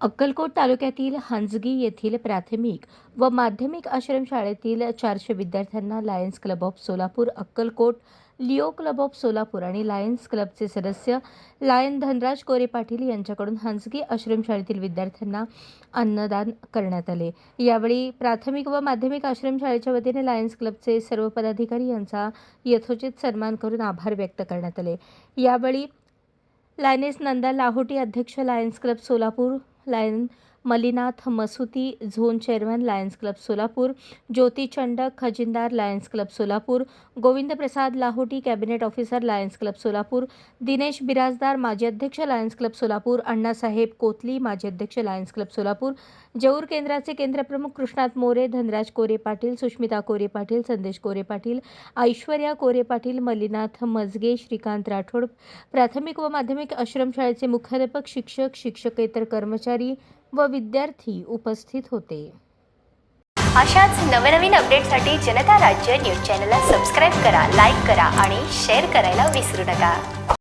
अक्कलकोट तालुक्यातील हंजगी येथील प्राथमिक व माध्यमिक आश्रमशाळेतील चारशे विद्यार्थ्यांना lions club of Solapur Akkalkot leo club of Solapur आणि लायन्स क्लबचे सदस्य लायन धनराज कोरे पाटील यांच्याकडून हंजगी आश्रमशाळेतील विद्यार्थ्यांना अन्नदान करण्यात आले. यावेळी प्राथमिक व माध्यमिक आश्रमशाळेच्या वतीने लायन्स क्लबचे सर्व पदाधिकारी यांचा यथोचित सन्मान करून आभार व्यक्त करण्यात आले. यावेळी लायनेस नंदा लाहोटी अध्यक्ष lions club Solapur lion Mallinath Masuti zone chairman lions club Solapur Jyoti Chandak खजिनदार lions club Solapur Govind Prasad Lahoti cabinet officer lions club Solapur Dinesh Birajdar माजी अध्यक्ष लायन्स क्लब सोलापूर अण्णासाहेब कोतली माजी अध्यक्ष लायन्स क्लब सोलापूर जऊर केंद्राचे केंद्रप्रमुख कृष्णात मोरे धनराज कोरे पाटील सुष्मिता कोरे पाटील संदेश कोरे पाटील ऐश्वर्या कोरे पाटील मल्लीनाथ मजगे श्रीकांत राठोड प्राथमिक व माध्यमिक आश्रमशाळेचे मुख्याध्यापक शिक्षक शिक्षकेतर कर्मचारी व विद्यार्थी उपस्थित होते. अशाच नवनवीन अपडेटसाठी जनता राज्य न्यूज चॅनलला सबस्क्राईब करा लाईक करा आणि शेअर करायला विसरू नका.